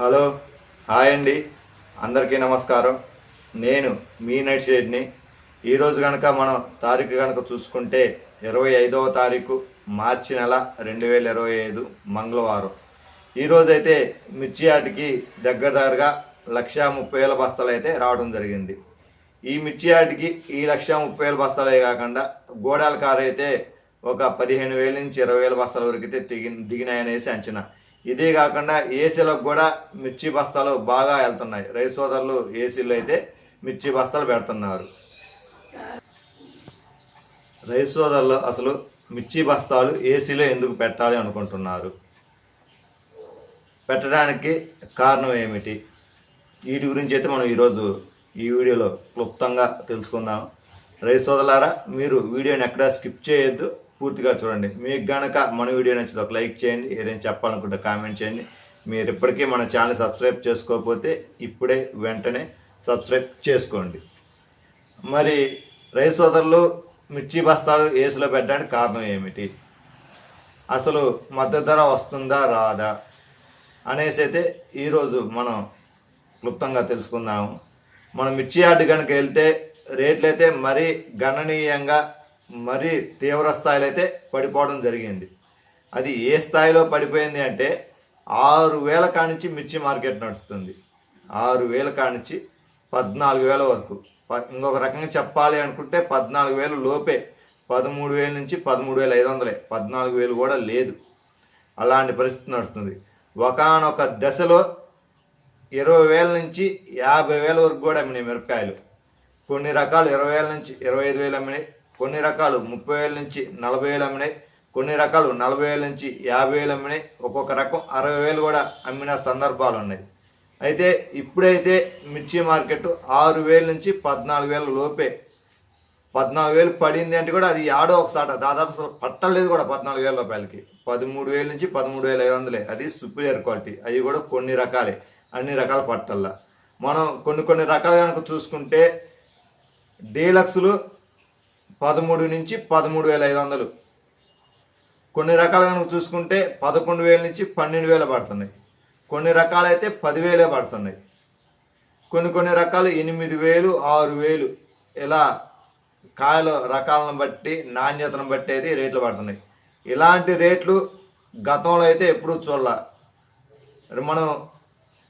Hello hi అండి. అందరికీ నమస్కారం. నేను మీ నైట్ షేడ్ని. ఈరోజు కనుక మనం తారీఖు కనుక చూసుకుంటే ఇరవై ఐదవ తారీఖు మార్చి నెల రెండు వేల ఇరవై ఐదు మంగళవారం. ఈరోజైతే మిర్చి ఆటికి దగ్గర దగ్గరగా లక్ష ముప్పై వేల బస్తాలు అయితే రావడం జరిగింది. ఈ మిర్చి ఆటికి ఈ లక్ష ముప్పై వేల బస్తాలే కాకుండా గోడాల కారు అయితే ఒక పదిహేను వేల నుంచి ఇరవై వేల బస్తాల వరకు అయితే దిగి దిగినాయనేసి అంచనా. ఇదే కాకుండా ఏసీలకు కూడా మిర్చి బస్తాలు బాగా వెళ్తున్నాయి. రైతు సోదరులు ఏసీలో అయితే మిర్చి బస్తాలు పెడుతున్నారు. రైతు సోదరులు అసలు మిర్చి బస్తాలు ఏసీలో ఎందుకు పెట్టాలి అనుకుంటున్నారు? పెట్టడానికి కారణం ఏమిటి? వీటి గురించి అయితే మనం ఈరోజు ఈ వీడియోలో క్లుప్తంగా తెలుసుకుందాం. రైతు సోదరులారా మీరు వీడియోని ఎక్కడ స్కిప్ చేయొద్దు. పూర్తిగా చూడండి. మీకు గనక మన వీడియో నచ్చితే ఒక లైక్ చేయండి. ఏదైనా చెప్పాలనుకుంటే కామెంట్ చేయండి. మీరు ఇప్పటికీ మన ఛానల్ సబ్స్క్రైబ్ చేసుకోకపోతే ఇప్పుడే వెంటనే సబ్స్క్రైబ్ చేసుకోండి. మరి రైస్ సోదరులు మిర్చి బస్తాలు ఏసులో పెట్టడానికి కారణం ఏమిటి? అసలు మద్దతు ధర వస్తుందా రాదా? అనేసి అయితే ఈరోజు మనం క్లుప్తంగా తెలుసుకుందాము. మనం మిర్చి యార్డు కనుక వెళ్తే రేట్లు అయితే మరీ గణనీయంగా మరీ తీవ్ర స్థాయిలో అయితే పడిపోవడం జరిగింది. అది ఏ స్థాయిలో పడిపోయింది అంటే ఆరు వేల కానించి మిర్చి మార్కెట్ నడుస్తుంది. ఆరు వేల కానించి పద్నాలుగు వేల వరకు. ఇంకొక రకంగా చెప్పాలి అనుకుంటే పద్నాలుగు వేలు లోపే. పదమూడు వేల నుంచి పదమూడు వేల ఐదు వందలే. పద్నాలుగు వేలు కూడా లేదు. అలాంటి పరిస్థితి నడుస్తుంది. ఒకానొక దశలో ఇరవై వేల నుంచి యాభై వేల వరకు కూడా అమ్మినాయి మిరపకాయలు. కొన్ని రకాలు ఇరవై వేల నుంచి ఇరవై ఐదు వేలు అమ్మినాయి. కొన్ని రకాలు ముప్పై వేల నుంచి నలభై వేలు అమ్మినాయి. కొన్ని రకాలు నలభై వేల నుంచి యాభై వేలు అమ్మినాయి. ఒక్కొక్క రకం అరవై వేలు కూడా అమ్మిన సందర్భాలు ఉన్నాయి. అయితే ఇప్పుడైతే మిర్చి మార్కెట్ ఆరు వేల నుంచి పద్నాలుగు వేల లోపే. పద్నాలుగు వేలు పడింది అంటే కూడా అది ఆడో ఒకసాట దాదాపు అసలు పట్టలేదు కూడా పద్నాలుగు వేల రూపాయలకి. పదమూడు వేల నుంచి పదమూడు వేల ఐదు వందలే. అది సుపీరియర్ క్వాలిటీ అవి కూడా కొన్ని రకాలే. అన్ని రకాల పట్టల్లా. మనం కొన్ని కొన్ని రకాలు కనుక చూసుకుంటే డీలక్స్లు పదమూడు నుంచి పదమూడు వేల ఐదు వందలు. కొన్ని రకాలు కనుక చూసుకుంటే పదకొండు వేల నుంచి పన్నెండు వేలు పడుతున్నాయి. కొన్ని రకాలైతే పదివేలే పడుతున్నాయి. కొన్ని కొన్ని రకాలు ఎనిమిది వేలు ఆరు వేలు. ఇలా కాయల రకాలను బట్టి నాణ్యతను బట్టి అయితే రేట్లు పడుతున్నాయి. ఇలాంటి రేట్లు గతంలో అయితే ఎప్పుడూ చూడాల. మనం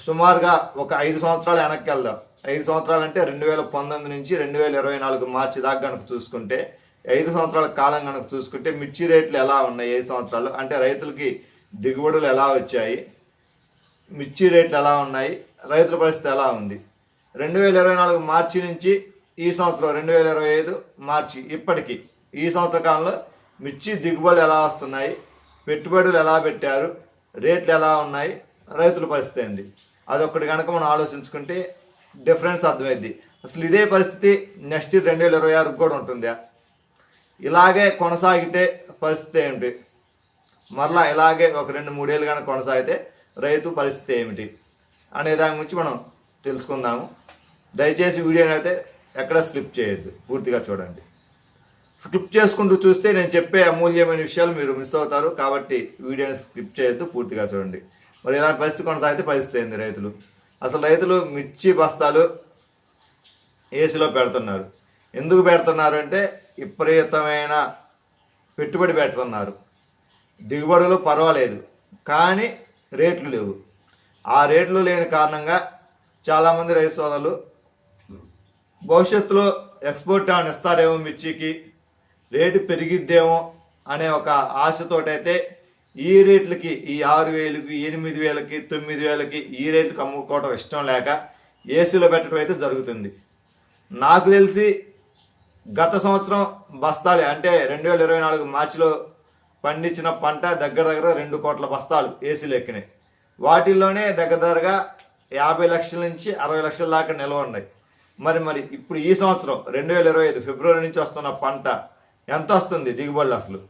సుమారుగా ఒక ఐదు సంవత్సరాలు వెనక్కి వెళ్దాం. ఐదు సంవత్సరాలు అంటే రెండు వేల పంతొమ్మిది నుంచి రెండు వేల ఇరవై నాలుగు మార్చి దాకా కనుక చూసుకుంటే ఐదు సంవత్సరాల కాలం కనుక చూసుకుంటే మిర్చి రేట్లు ఎలా ఉన్నాయి ఐదు సంవత్సరాలు అంటే రైతులకి దిగుబడులు ఎలా వచ్చాయి? మిర్చి రేట్లు ఎలా ఉన్నాయి? రైతుల పరిస్థితి ఎలా ఉంది? రెండు వేల ఇరవై నాలుగు మార్చి నుంచి ఈ సంవత్సరం రెండు వేల ఇరవై ఐదు మార్చి ఇప్పటికీ ఈ సంవత్సర కాలంలో మిర్చి దిగుబడులు ఎలా వస్తున్నాయి? పెట్టుబడులు ఎలా పెట్టారు? రేట్లు ఎలా ఉన్నాయి? రైతుల పరిస్థితి ఏంది? అదొకటి కనుక మనం ఆలోచించుకుంటే డిఫరెన్స్ అర్థమైద్ది అసలు ఇదే పరిస్థితి నెక్స్ట్ రెండు వేల ఇరవై ఆరుకు కూడా ఉంటుందా? ఇలాగే కొనసాగితే పరిస్థితి ఏమిటి? మరలా ఇలాగే ఒక రెండు మూడేళ్ళు కనుక కొనసాగితే రైతు పరిస్థితి ఏమిటి? అనే దాని గురించి మనం తెలుసుకుందాము. దయచేసి వీడియోని అయితే ఎక్కడ స్కిప్ చేయొద్దు. పూర్తిగా చూడండి. స్కిప్ చేసుకుంటూ చూస్తే నేను చెప్పే అమూల్యమైన విషయాలు మీరు మిస్ అవుతారు. కాబట్టి వీడియోని స్కిప్ చేయొద్దు పూర్తిగా చూడండి. మరి ఇలాంటి పరిస్థితి కొనసాగితే పరిస్థితి ఏంది రైతులు? అసలు రైతులు మిర్చి బస్తాలు ఏసీలో పెడుతున్నారు. ఎందుకు పెడుతున్నారు అంటే విపరీతమైన పెట్టుబడి పెడుతున్నారు. దిగుబడులు పర్వాలేదు కానీ రేట్లు లేవు. ఆ రేట్లు లేని కారణంగా చాలామంది రైతు సోదరులు భవిష్యత్తులో ఎక్స్పోర్ట్ ఏమైనా ఇస్తారేమో మిర్చికి రేటు పెరిగిద్దేమో అనే ఒక ఆశతోటైతే ఈ రేట్లకి ఈ ఆరు వేలకి ఎనిమిది వేలకి తొమ్మిది వేలకి ఈ రేట్లకు అమ్ముకోవడం ఇష్టం లేక ఏసీలో పెట్టడం అయితే జరుగుతుంది. నాకు తెలిసి గత సంవత్సరం బస్తాలే అంటే రెండు వేల ఇరవై నాలుగు మార్చిలో పండించిన పంట దగ్గర దగ్గర రెండు కోట్ల బస్తాలు ఏసీలు ఎక్కినాయి. వాటిల్లోనే దగ్గర దగ్గరగా యాభై లక్షల నుంచి అరవై లక్షల దాకా నిల్వ ఉన్నాయి. మరి మరి ఇప్పుడు ఈ సంవత్సరం రెండు వేల ఇరవై ఐదు ఫిబ్రవరి నుంచి వస్తున్న పంట ఎంత వస్తుంది దిగుబడులు అసలు?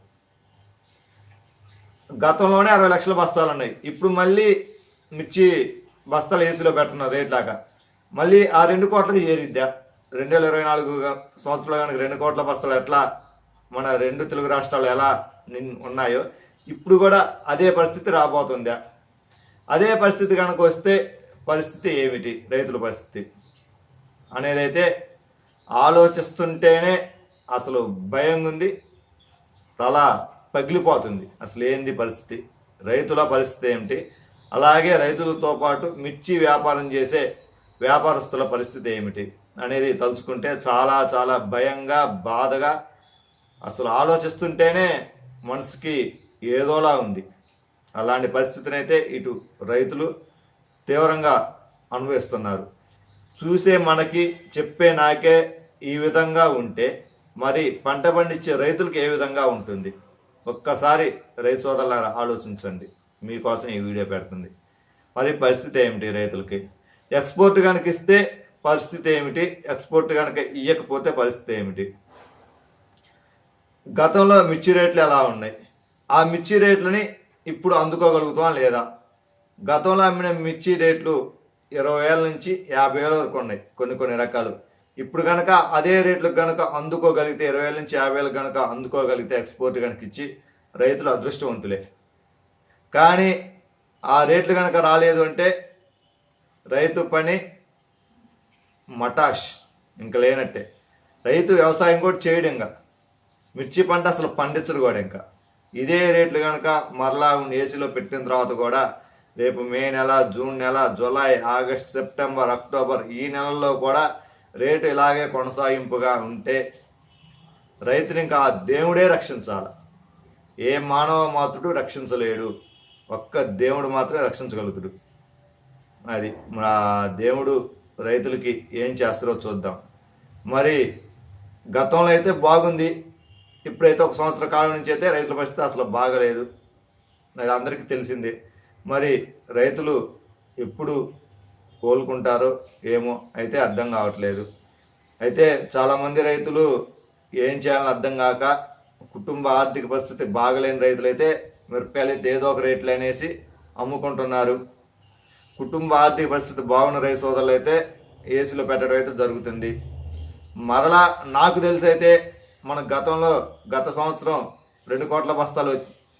గతంలోనే అరవై లక్షల బస్తాలు ఉన్నాయి. ఇప్పుడు మళ్ళీ మిర్చి బస్తాలు ఏసీలో పెడుతున్నారు రేట్ లాగా. మళ్ళీ ఆ రెండు కోట్లకి చేరిద్దా? రెండు వేల ఇరవై నాలుగు సంవత్సరంలో కనుక రెండు కోట్ల బస్తాలు ఎట్లా మన రెండు తెలుగు రాష్ట్రాలు ఎలా నిన్- ఉన్నాయో ఇప్పుడు కూడా అదే పరిస్థితి రాబోతుందా? అదే పరిస్థితి కనుక వస్తే పరిస్థితి ఏమిటి? రైతుల పరిస్థితి అనేదైతే ఆలోచిస్తుంటేనే అసలు భయంగా ఉంది తల పగిలిపోతుంది. అసలు ఏంది పరిస్థితి? రైతుల పరిస్థితి ఏమిటి? అలాగే రైతులతో పాటు మిర్చి వ్యాపారం చేసే వ్యాపారస్తుల పరిస్థితి ఏమిటి అనేది తలుచుకుంటే చాలా చాలా భయంగా బాధగా అసలు ఆలోచిస్తుంటేనే మనసుకి ఏదోలా ఉంది. అలాంటి పరిస్థితినైతే ఇటు రైతులు తీవ్రంగా అనుభవిస్తున్నారు. చూసే మనకి చెప్పే నాకే ఈ విధంగా ఉంటే మరి పంట పండించే రైతులకు ఏ విధంగా ఉంటుంది? ఒక్కసారి రైతు సోదరులారా ఆలోచించండి. మీకోసం ఈ వీడియో పెడుతుంది. మరి పరిస్థితి ఏమిటి రైతులకి? ఎక్స్పోర్ట్ కనుక ఇస్తే పరిస్థితి ఏమిటి? ఎక్స్పోర్ట్ కనుక ఇవ్వకపోతే పరిస్థితి ఏమిటి? గతంలో మిర్చి రేట్లు ఎలా ఉన్నాయి? ఆ మిర్చి రేట్లని ఇప్పుడు అందుకోగలుగుతాం లేదా? గతంలో అమ్మిన మిర్చి రేట్లు ఇరవై వేల నుంచి యాభై వేల వరకు ఉన్నాయి. కొన్ని కొన్ని రకాలు. ఇప్పుడు కనుక అదే రేట్లకు కనుక అందుకోగలిగితే ఇరవై వేల నుంచి యాభై వేలకు కనుక అందుకోగలిగితే ఎక్స్పోర్ట్ కనుక ఇచ్చి రైతులు అదృష్టవంతులే. కానీ ఆ రేట్లు కనుక రాలేదు అంటే రైతు పని మటాష్ ఇంకా లేనట్టే. రైతు వ్యవసాయం కూడా చేయడం ఇంకా. మిర్చి పంట అసలు పండించడు కూడా ఇంకా. ఇదే రేట్లు కనుక మరలా ఏసీలో పెట్టిన తర్వాత కూడా రేపు మే నెల జూన్ నెల జూలై ఆగస్ట్ సెప్టెంబర్ అక్టోబర్ ఈ నెలల్లో కూడా రేటు ఇలాగే కొనసాగింపుగా ఉంటే రైతుని ఇంకా ఆ దేవుడే రక్షించాలి. ఏ మానవ మాతృడు రక్షించలేడు. ఒక్క దేవుడు మాత్రమే రక్షించగలుగుతాడు. అది మా దేవుడు రైతులకి ఏం చేస్తారో చూద్దాం. మరి గతంలో అయితే బాగుంది. ఇప్పుడైతే ఒక సంవత్సర కాలం నుంచి అయితే రైతుల పరిస్థితి అసలు బాగలేదు. అది అందరికీ తెలిసిందే. మరి రైతులు ఎప్పుడు కోలుకుంటారో ఏమో అయితే అర్థం కావట్లేదు. అయితే చాలామంది రైతులు ఏం చేయాలని అర్థం కాక కుటుంబ ఆర్థిక పరిస్థితి బాగలేని రైతులైతే మిరపకాయలు అయితే ఏదో ఒక రేట్లు అనేసి అమ్ముకుంటున్నారు. కుటుంబ ఆర్థిక పరిస్థితి బాగున్న రైతు సోదరులు అయితే ఏసీలో పెట్టడం అయితే జరుగుతుంది. మరలా నాకు తెలిసి అయితే మన గతంలో గత సంవత్సరం రెండు కోట్ల బస్తాలు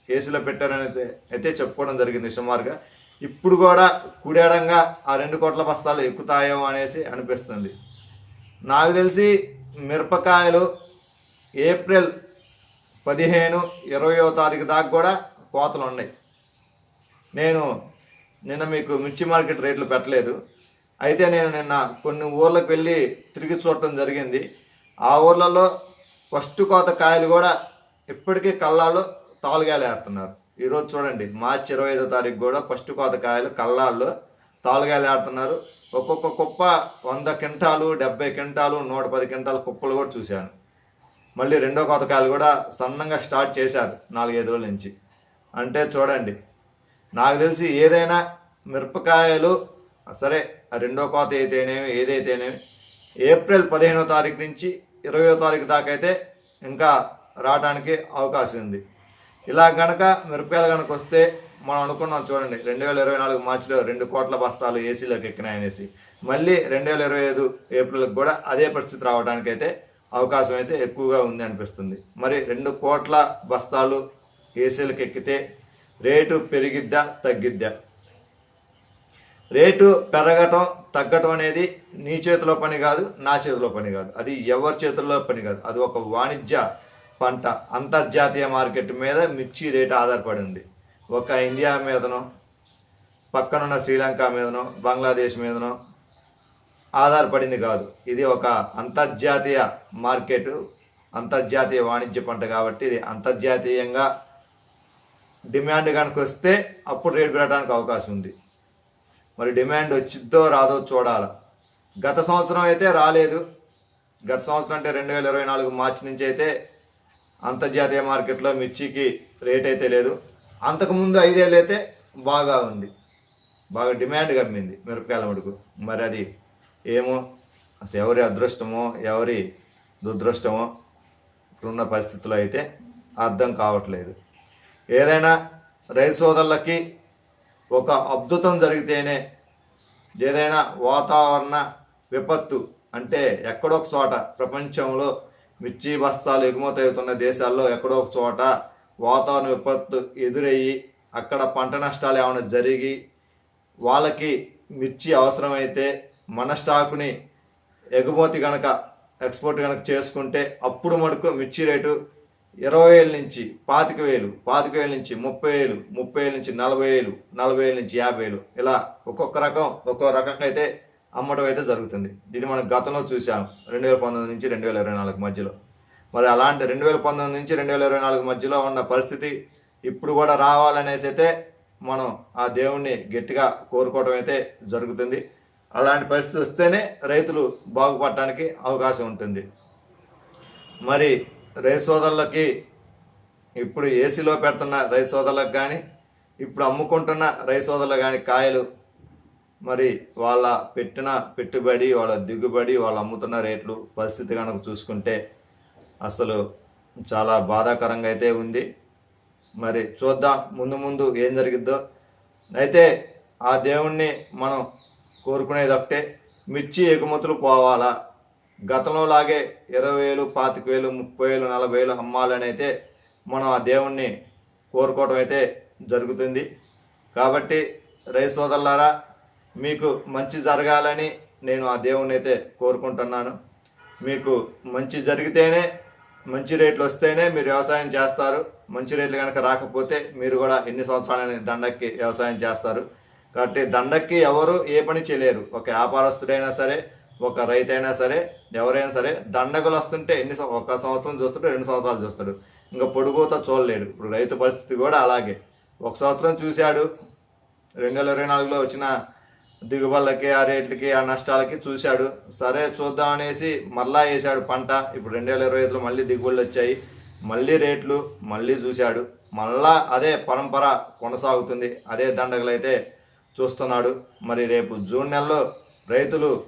ఏసీలో పెట్టారని అయితే అయితే చెప్పుకోవడం జరిగింది సుమారుగా. ఇప్పుడు కూడా కుడేడంగా ఆ రెండు కోట్ల బస్తాలు ఎక్కుతాయేమో అనేసి అనిపిస్తుంది. నాకు తెలిసి మిరపకాయలు ఏప్రిల్ పదిహేను ఇరవయో తారీఖు దాకా కూడా కోతలు ఉన్నాయి నేను నిన్న మీకు మిర్చి మార్కెట్ రేట్లు పెట్టలేదు. అయితే నేను నిన్న కొన్ని ఊర్లకు వెళ్ళి తిరిగి చూడటం జరిగింది. ఆ ఊర్లలో ఫస్ట్ కోత కాయలు కూడా ఇప్పటికీ కళ్ళాలు తాలుగాయలు ఏరుతున్నారు ఈరోజు చూడండి మార్చి ఇరవై ఐదో తారీఖు కూడా ఫస్ట్ కోత కాయలు కల్లాల్లో తాలుగాయలు ఆడుతున్నారు. ఒక్కొక్క కుప్ప వంద క్వింటాలు డెబ్బై క్వింటాలు నూట పది క్వింటాలు కుప్పలు కూడా చూశాను. మళ్ళీ రెండో కోత కాయలు కూడా సన్నంగా స్టార్ట్ చేశారు నాలుగైదు రోజుల నుంచి. అంటే చూడండి నాకు తెలిసి ఏదైనా మిరపకాయలు సరే రెండో కోత అయితేనేమి ఏదైతేనేమి ఏప్రిల్ పదిహేనో తారీఖు నుంచి ఇరవయో తారీఖు దాకా అయితే ఇంకా రావడానికి అవకాశం ఉంది. ఇలా గనక మిరపకాయలు కనుక వస్తే మనం అనుకున్నాం చూడండి రెండు వేల ఇరవై నాలుగు మార్చిలో రెండు కోట్ల బస్తాలు ఏసీలోకి ఎక్కినాయనేసి మళ్ళీ రెండు వేల ఇరవై ఐదు ఏప్రిల్కి కూడా అదే పరిస్థితి రావడానికి అయితే అవకాశం అయితే ఎక్కువగా ఉంది అనిపిస్తుంది. మరి రెండు కోట్ల బస్తాలు ఏసీలకు ఎక్కితే రేటు పెరిగిద్దా తగ్గిద్దా? రేటు పెరగటం తగ్గటం అనేది నీ చేతిలో పని కాదు నా చేతిలో పని కాదు. అది ఎవరి చేతుల్లో పని కాదు. అది ఒక వాణిజ్య పంట అంతర్జాతీయ మార్కెట్ మీద మిర్చి రేటు ఆధారపడి ఉంది ఒక ఇండియా మీదనో పక్కనున్న శ్రీలంక మీదనో బంగ్లాదేశ్ మీదనో ఆధారపడింది కాదు. ఇది ఒక అంతర్జాతీయ మార్కెట్ అంతర్జాతీయ వాణిజ్య పంట కాబట్టి ఇది అంతర్జాతీయంగా డిమాండ్ కనుక వస్తే అప్పుడు రేటు పెరగడానికి అవకాశం ఉంది. మరి డిమాండ్ వచ్చిద్దో రాదో చూడాలి. గత సంవత్సరం అయితే రాలేదు. గత సంవత్సరం అంటే రెండు వేల ఇరవై నాలుగు మార్చి నుంచి అయితే అంతర్జాతీయ మార్కెట్లో మిర్చికి రేట్ అయితే లేదు. అంతకుముందు ఐదేళ్ళు అయితే బాగా ఉంది. బాగా డిమాండ్ కమ్మింది మిరపకాయల మటుకు మరి అది ఏమో? అసలు ఎవరి అదృష్టమో? ఎవరి దురదృష్టమో? ఇప్పుడున్న పరిస్థితుల్లో అయితే అర్థం కావట్లేదు. ఏదైనా రైతు సోదరులకి ఒక అద్భుతం జరిగితేనే ఏదైనా వాతావరణ విపత్తు అంటే ఎక్కడో ఒక చోట ప్రపంచంలో మిర్చి బస్తాలు ఎగుమతి అవుతున్న దేశాల్లో ఎక్కడో ఒక చోట వాతావరణ విపత్తు ఎదురయ్యి అక్కడ పంట నష్టాలు ఏమైనా జరిగి వాళ్ళకి మిర్చి అవసరమైతే మన స్టాకుని ఎగుమతి కనుక ఎక్స్పోర్ట్ కనుక చేసుకుంటే అప్పుడు మటుకు మిర్చి రేటు ఇరవై వేల నుంచి పాతిక వేలు పాతిక వేల నుంచి ముప్పై వేలు ముప్పై వేల నుంచి నలభై వేలు నలభై వేల నుంచి యాభై వేలు. ఇలా ఒక్కొక్క రకం ఒక్కొక్క రకంగా అయితే అమ్మడం అయితే జరుగుతుంది. ఇది మనం గతంలో చూసాం రెండు వేల పంతొమ్మిది నుంచి రెండు వేల ఇరవై నాలుగు మధ్యలో. మరి అలాంటి రెండు వేల పంతొమ్మిది నుంచి రెండు వేల ఇరవై నాలుగు మధ్యలో ఉన్న పరిస్థితి ఇప్పుడు కూడా రావాలనేసి అయితే మనం ఆ దేవుణ్ణి గట్టిగా కోరుకోవడం అయితే జరుగుతుంది. అలాంటి పరిస్థితి వస్తేనే రైతులు బాగుపడటానికి అవకాశం ఉంటుంది. మరి రైతు సోదరులకి ఇప్పుడు ఏసీలో పెడుతున్న రైతు సోదరులకు కానీ ఇప్పుడు అమ్ముకుంటున్న రైతు సోదరులు కానీ కాయలు మరి వాళ్ళ పెట్టిన పెట్టుబడి వాళ్ళ దిగుబడి వాళ్ళు అమ్ముతున్న రేట్లు పరిస్థితి కనుక చూసుకుంటే అసలు చాలా బాధాకరంగా అయితే ఉంది. మరి చూద్దాం ముందు ముందు ఏం జరిగిద్దో. అయితే ఆ దేవుణ్ణి మనం కోరుకునేది ఒకటే మిర్చి ఎగుమతులు పోవాలా? గతంలో లాగే ఇరవై వేలు పాతిక వేలు ముప్పై వేలు నలభై వేలు అమ్మాలని అయితే మనం ఆ దేవుణ్ణి కోరుకోవడం అయితే జరుగుతుంది. కాబట్టి రైతు సోదరులారా మీకు మంచి జరగాలని నేను ఆ దేవుని అయితే కోరుకుంటున్నాను. మీకు మంచి జరిగితేనే మంచి రేట్లు వస్తేనే మీరు వ్యవసాయం చేస్తారు. మంచి రేట్లు కనుక రాకపోతే మీరు కూడా ఎన్ని సంవత్సరాలని దండక్కి వ్యవసాయం చేస్తారు. కాబట్టి దండక్కి ఎవరు ఏ పని చేయలేరు. ఒక వ్యాపారస్తుడైనా సరే ఒక రైతు అయినా సరే ఎవరైనా సరే దండగలు వస్తుంటే ఎన్ని సం- ఒక సంవత్సరం చూస్తాడు రెండు సంవత్సరాలు చూస్తాడు. ఇంకా పొడుగుత చూడలేడు. ఇప్పుడు రైతు పరిస్థితి కూడా అలాగే. ఒక సంవత్సరం చూశాడు రెండు వేల ఇరవై నాలుగులో వచ్చిన దిగుబడులకి ఆ రేట్లకి ఆ నష్టాలకి చూశాడు. సరే చూద్దాం అనేసి మళ్ళా వేసాడు పంట. ఇప్పుడు రెండు వేల ఇరవై ఐదులో మళ్ళీ దిగుబడులు వచ్చాయి. మళ్ళీ రేట్లు మళ్ళీ చూశాడు. మళ్ళా అదే పరంపర కొనసాగుతుంది. అదే దండగలైతే చూస్తున్నాడు. మరి రేపు జూన్ నెలలో రైతులు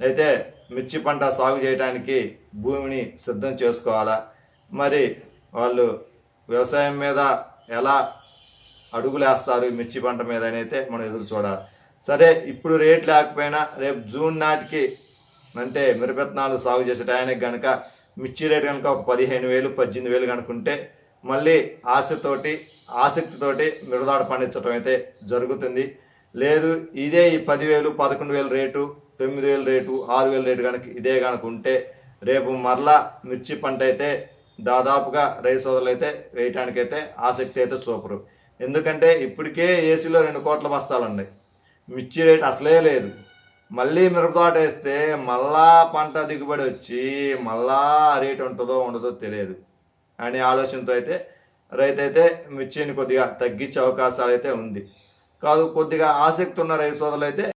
అయితే మిర్చి పంట సాగు చేయడానికి భూమిని సిద్ధం చేసుకోవాలా? మరి వాళ్ళు వ్యవసాయం మీద ఎలా అడుగులేస్తారు మిర్చి పంట మీద అని అయితే మనం ఎదురు చూడాలి. సరే ఇప్పుడు రేట్ లేకపోయినా రేపు జూన్ నాటికి అంటే మిరపెత్తనాలు సాగు చేసే టయానికి కనుక మిర్చి రేట్ కనుక ఒక పదిహేను వేలు పద్దెనిమిది వేలు కనుకుంటే మళ్ళీ ఆశతోటి ఆసక్తితోటి మిరదాడ పండించడం అయితే జరుగుతుంది. లేదు ఇదే ఈ పదివేలు పదకొండు వేలు రేటు తొమ్మిది వేల రేటు ఆరు వేల రేటు కనుక ఇదే కనుక ఉంటే రేపు మరలా మిర్చి పంట అయితే దాదాపుగా రైతు సోదరులు అయితే వేయటానికైతే ఆసక్తి అయితే చూపరు. ఎందుకంటే ఇప్పటికే ఏసీలో రెండు కోట్ల బస్తాలు ఉన్నాయి. మిర్చి రేట్ అసలే లేదు. మళ్ళీ మిరపతోట వేస్తే మళ్ళా పంట దిగుబడి వచ్చి మళ్ళా రేట్ ఉంటుందో ఉండదో తెలియదు. అనే ఆలోచనతో అయితే రైతు అయితే మిర్చిని కొద్దిగా తగ్గించే అవకాశాలు అయితే ఉంది. కాదు కొద్దిగా ఆసక్తి ఉన్న రైతు సోదరులు అయితే